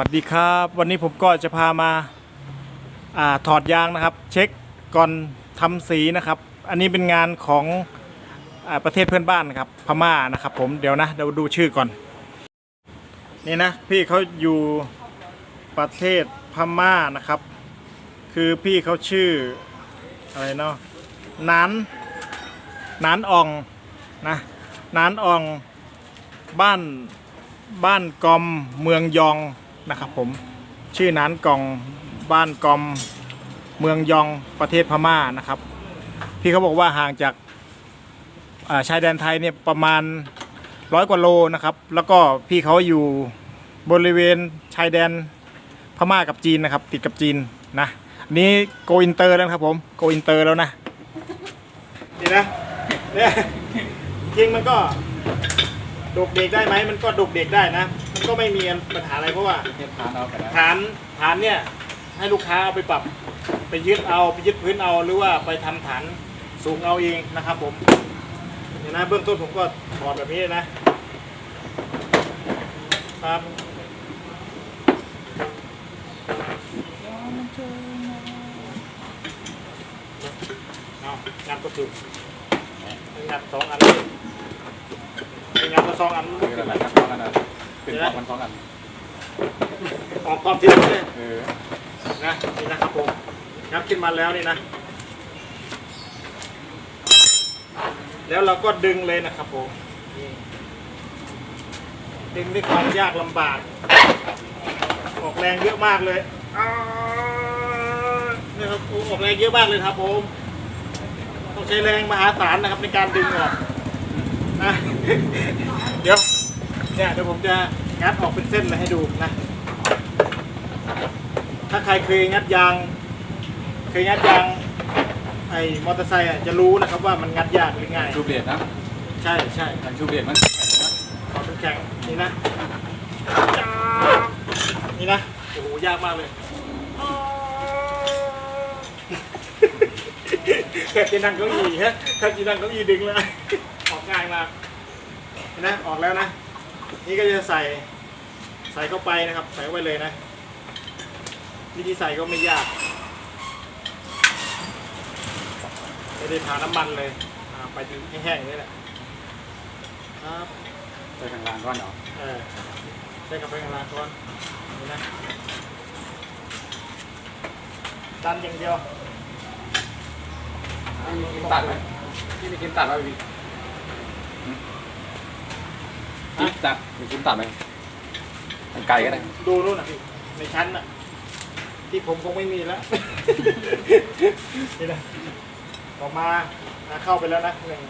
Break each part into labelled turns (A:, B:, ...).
A: วัสดีครับ วันนี้ผมก็จะพามาอาถอดยางนะครับ เช็คก่อนทำสีนะครับ อันนี้เป็นงานของอประเทศเพื่อนบ้านนะครับพม่านะครับ ผมเดี๋ยวนะเดี๋ยวดูชื่อก่อน นี่นะพี่เขาอยู่ประเทศพม่านะครับ คือพี่เขาชื่ออะไรเนาะนานนานอองนะนานอองบ้านบ้านกอมเมืองยอง นะครับผมชื่อนานกองบ้านกอมเมืองยองประเทศพม่านะครับ พี่เขาบอกว่าห่างจากาชายแดนไทยเนี่ยประมาณร้อยกว่าโลนะครับ แล้วก็พี่เขาอยู่บริเวณชายแดนพม่ากับจีนนะครับ ติดกับจีนนะนนี้โกอินเตอร์แล้วครับผมโกอินเตอร์แล้วนะนี่นะเนี่ยจริงมันก็ดกเด็กได้ไหมมันก็ดกเด็กได้นะ ก็ไม่มีปัญหาอะไรเพราะว่า
B: เทียบทานเอาไปแล้ว
A: ฐานฐานเนี่ยให้ลูกค้าเอาไปปรับ ไปยึดเอาไปยึดพื้นเอาหรือว่าไปทำฐานสูงเอาเองนะครับผมเห็นนะเบื้องต้นผมก็ถอดแบบนี้นะครับเอางัดก็ถูกงัดสองอันเลยงัดมาสองอัน
B: คืออะไรครับสองอันนะ เป็นปอกมันสองอัน
A: ออกกรอบทีละเลย
B: เออ
A: นะนี่นะครับผมงับขึ้นมาแล้วนี่นะ แล้วเราก็ดึงเลยนะครับผมนี่ดึงด้วยความยากลำบาก ออกแรงเยอะมากเลยอ้าวนี่ครับโอ้ออกแรงเยอะมากเลยครับผมต้องใช้แรงมหาศาลนะครับในการดึงออกนะ เดี๋ยว เนี่ยเดี๋ยวผมจะงัดออกเป็นเส้นเลยให้ดูนะ ถ้าใครเคยงัดยาง เคยงัดยางไอ้มอเตอร์ไซค์อะจะรู้นะครับว่ามันงัดยากหรือง่าย
B: ชูเบียดนะ
A: ใช่ใช่
B: ทางชูเบียดมัน
A: ขอเป็นแข็งนี่นะนี่นะโอ้โหยากมากเลยแค่จะนั่งเก้าอี้ฮะแค่จะนั่งเก้าอี้ดึงเลยออกง่ายมากเห็นนะออกแล้วนะ นี่ก็จะใส่ใส่เข้าไปนะครับ ใส่เข้าไปเลยนะวิธีใส่ก็ไม่ยากไม่ได้ทาน้ำมันเลยอ่าไปถึงให้แห้งนี่แหละครับ
B: ใส่ทางล่างก้อนเหรอ
A: เออใส่กาแฟกลางก่อนนี่นะดันอย่างเดียว
B: พี่มีกินตัดไหมพี่มีกินตัดไหมพี่ กินตัดมีกินตัดไหมทางไกลก็ได้
A: ดูนู่นนะพี่ในชั้นน่ะที่ผมคงไม่มีแล้ว นี่นะออกมานะเข้าไปแล้วนะหนึ่ง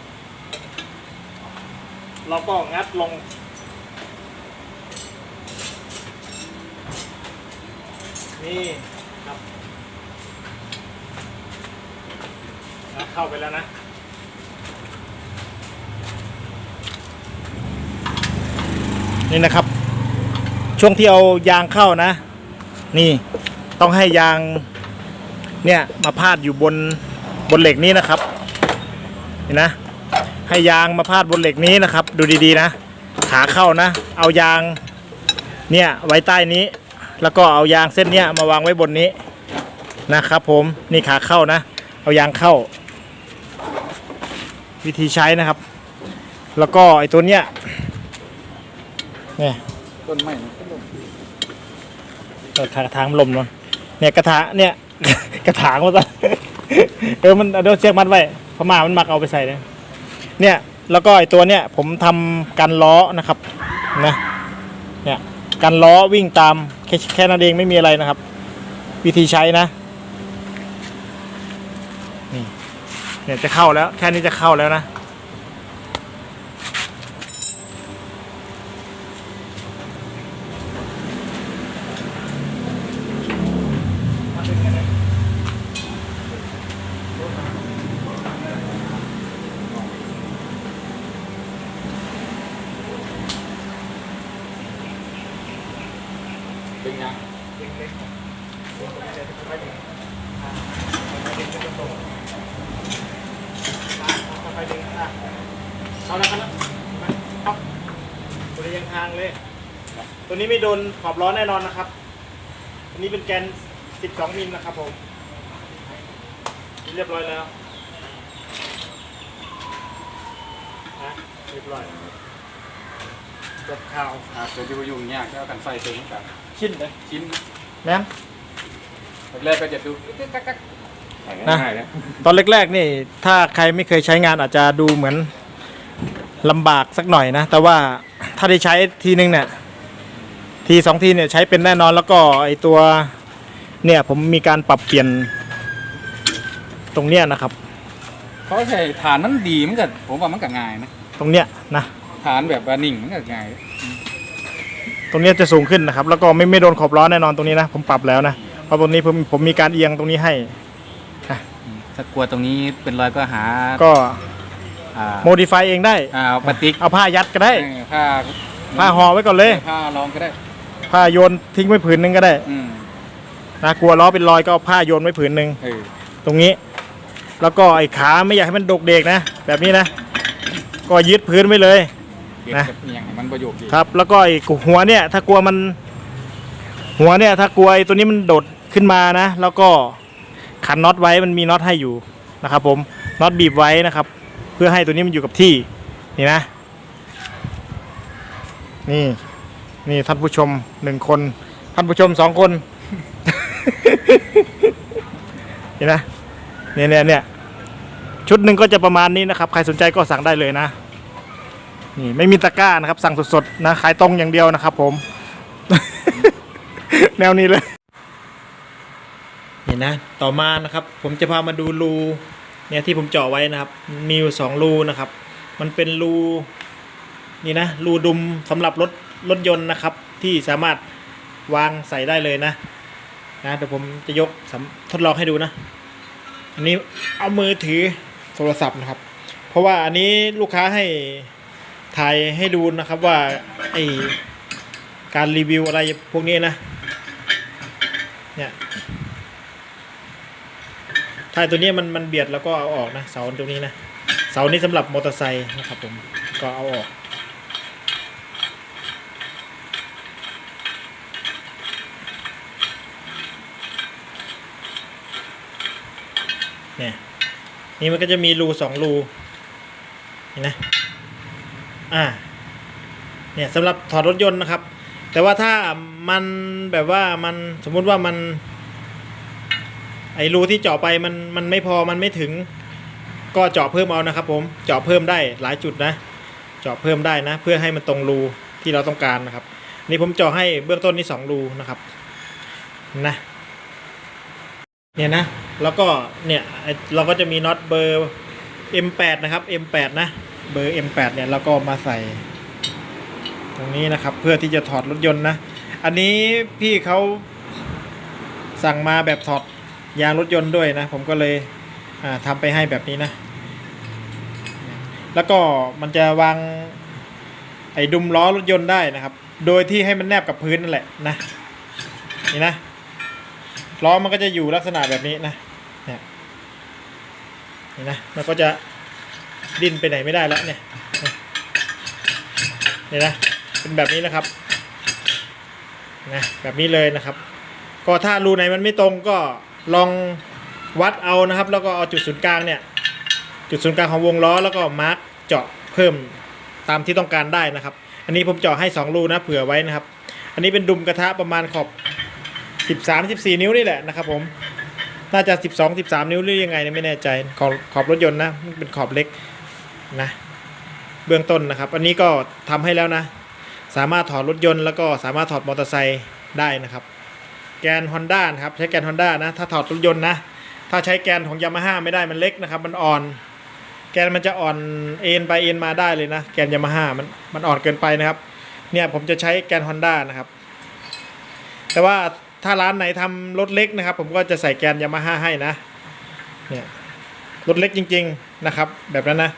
A: เราก็งัดลง นี่ครับงัดเข้าไปแล้วนะ นี่นะครับ ช่วงที่เอายางเข้านะ นี่ต้องให้ยางเนี่ยมาพาดอยู่บนบนเหล็กนี้นะครับเห็นนะ ให้ยางมาพาดบนเหล็กนี้นะครับ ดูดีๆนะ ขาเข้านะ เอายางเนี่ยไว้ใต้นี้ แล้วก็เอายางเส้นเนี้ยมาวางไว้บนนี้นะครับ ผมนี่ขาเข้านะ เอายางเข้า วิธีใช้นะครับ แล้วก็ไอ้ตัวเนี้ย เนี่ย
B: ต้นไม้มันก็ลง
A: กระถางลมเนาะเนี่ยกระถางเนี่ย กระถางมันซะเออมันเอาดี๋ยวเชือกมัดไว้พม่ามันมักเอาไปใส่เนี่ยเนี่ย แล้วก็ไอตัวเนี่ย ผมทำกันล้อนะครับนะเนี่ยกันล้อวิ่งตามแค่แค่นั้นเองไม่มีอะไรนะครับ วิธีใช้นะนี่เนี่ยจะเข้าแล้ว แค่นี้จะเข้าแล้วนะ
B: เป็นไง
A: เอาละครับเอาบริยังทางเลย ตัวนี้ไม่โดนขอบล้อแน่นอนนะครับ อันนี้เป็นแกน 12 มิลนะครับผมเรียบร้อยแล้วนะเรียบร้อยจบข่าว
B: อ่าเดี๋ยวจะไปยุ่งยากก็เอากันไฟเติมกัน
A: ชิ้นเลย
B: ชิ้น
A: แม่น
B: แรกๆก็จะดูกักกัก
A: นะ
B: ง่ายๆนะ
A: ตอนแรกๆนี่ถ้าใครไม่เคยใช้งานอาจจะดูเหมือนลำบากสักหน่อยนะ แต่ว่าถ้าได้ใช้ทีนึงเนี่ยทีสองทีเนี่ยใช้เป็นแน่นอนแล้วก็ไอตัวเนี่ยผมมีการปรับเปลี่ยนตรงเนี้ยนะครับ
B: เขาใช้ฐานนั้นดีมันก็ผมว่ามันก็ง่ายนะ
A: ตรงเนี้ยนะ
B: ฐานแบบว่านิ่งมันก็ง่าย
A: ตรงเนี้ยจะสูงขึ้นนะครับ แล้วก็ไม่ไม่โดนขอบล้อแน่นอนตรงนี้นะ ผมปรับแล้วนะ เพราะตรงนี้ผมผมมีการเอียงตรงนี้ให้
B: ถ้ากลัวตรงนี้เป็นรอยก็หา
A: ก็
B: อ่า
A: โมดิฟายเองได้
B: อ่าปฏิก
A: เอาผ้ายัดก็ได้
B: เออผ้า
A: ผ้าห่อไว้ก่อนเลย
B: ผ้ารองก็ได้
A: ผ้าโยนทิ้งไว้ผืนหนึงก็ได้
B: อืม
A: นะกลัวล้อเป็นรอยก็เอาผ้าโยนไว้ผืนหนึ่ง
B: เออ
A: ตรงนี้ แล้วก็ไอ้ขาไม่อยากให้มันดกเด็กนะ แบบนี้นะ ก็ยึดพื้นไว้เลย
B: เก็บ
A: นะ
B: กับอหย่างให้มันประโยชน์ดี
A: ครับ แล้วก็ไอ้หัวเนี่ย ถ้ากลัวมัน หัวเนี่ย ถ้ากลัวไอ้ตัวนี้มันโดดขึ้นมานะ แล้วก็ขันน็อตไว้มันมีน็อตให้อยู่นะครับ ผมน็อตบีบไว้นะครับ เพื่อให้ตัวนี้มันอยู่กับที่นี่นะ นี่ นี่ท่านผู้ชมหนึ่งคน ท่านผู้ชมสองคนเห็นไหมเนี่ยเนี่ยเนี่ยชุดหนึ่งก็จะประมาณนี้นะครับ ใครสนใจก็สั่งได้เลยนะ นี่ไม่มีตะกร้านะครับสั่งสดๆนะขายตรงอย่างเดียวนะครับ ผม แนวนี้เลยนี่นะต่อมานะครับ ผมจะพามาดูรูเนี่ยที่ผมเจาะไว้นะครับ มีอยู่สองรูนะครับ มันเป็นรูนี่นะรูดุมสำหรับรถรถยนต์นะครับ ที่สามารถวางใส่ได้เลยนะนะเดี๋ยวผมจะยกทดลองให้ดูนะ อันนี้เอามือถือโทรศัพท์นะครับ เพราะว่าอันนี้ลูกค้าให้ ถ่ายให้ดูนะครับว่าไอการรีวิวอะไรพวกนี้นะ เนี่ยถ่ายตัวนี้มันมันเบียดแล้วก็เอาออกนะเสาตรงนี้นะ เสานี้สำหรับมอเตอร์ไซค์นะครับผมก็เอาออกเนี่ยนี่มันก็จะมีรูสองรูเห็นนะ อ่าเนี่ยสำหรับถอดรถยนต์นะครับ แต่ว่าถ้ามันแบบว่ามันสมมุติว่ามัน ไอรูที่เจาะไปมันมันไม่พอมันไม่ถึง ก็เจาะเพิ่มเอานะครับ ผมเจาะเพิ่มได้หลายจุดนะ เจาะเพิ่มได้นะ เพื่อให้มันตรงรูที่เราต้องการนะครับ นี่ผมเจาะให้เบื้องต้นนี่สองรูนะครับนะเนี่ยนะ แล้วก็เนี่ยเราก็จะมีน็อตเบอร์ M8 นะครับ M8 นะ เบอร์ M8 เนี่ยเราก็มาใส่ ตรงนี้นะครับ เพื่อที่จะถอดรถยนต์นะ อันนี้พี่เขาสั่งมาแบบถอดยางรถยนต์ด้วยนะ ผมก็เลยทำไปให้แบบนี้นะ แล้วก็มันจะวางไอ้ดุมล้อรถยนต์ได้นะครับ โดยที่ให้มันแนบกับพื้นนั่นแหละนะ นี่นะ ล้อมันก็จะอยู่ลักษณะแบบนี้นะ เนี่ย นี่นะ มันก็จะ ดิ้นไปไหนไม่ได้แล้วเนี่ยเนี่ยนะเป็นแบบนี้นะครับนะแบบนี้เลยนะครับ ก็ถ้ารูไหนมันไม่ตรงก็ลองวัดเอานะครับ แล้วก็เอาจุดศูนย์กลางเนี่ย จุดศูนย์กลางของวงล้อแล้วก็มาร์กเจาะเพิ่มตามที่ต้องการได้นะครับ อันนี้ผมเจาะให้ 2 รูนะเผื่อไว้นะครับ อันนี้เป็นดุมกระทะประมาณขอบ 13 14 นิ้วนี่แหละนะครับผมน่าจะ 12 13 นิ้วหรือยังไงนะไม่แน่ใจขอบขอบรถยนต์นะมันเป็นขอบเล็ก นะเบื้องต้นนะครับ อันนี้ก็ทำให้แล้วนะ สามารถถอดรถยนต์แล้วก็สามารถถอดมอเตอร์ไซค์ได้นะครับ แกน Honda นะครับใช้แกน Honda นะ ถ้าถอดรถยนต์นะ ถ้าใช้แกนของ Yamaha ไม่ได้มันเล็กนะครับ มันอ่อน แกนมันจะอ่อนเอ็นไปเอ็นมาได้เลยนะ แกน Yamaha มันมันอ่อนเกินไปนะครับ เนี่ยผมจะใช้แกน Honda นะครับ แต่ว่าถ้าร้านไหนทำรถเล็กนะครับ ผมก็จะใส่แกนยามาฮ่าให้นะ เนี่ยรถเล็กจริง ๆนะครับ แบบนั้นนะ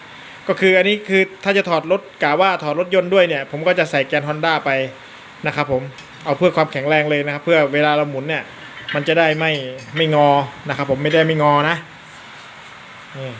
A: ก็คืออันนี้คือถ้าจะถอดรถกะว่าถอดรถยนต์ด้วยเนี่ย ผมก็จะใส่แกน Honda ไปนะครับผมเอาเพื่อความแข็งแรงเลยนะครับ เพื่อเวลาเราหมุนเนี่ย มันจะได้ไม่ไม่งอนะครับผมไม่ได้ไม่งอนะนี่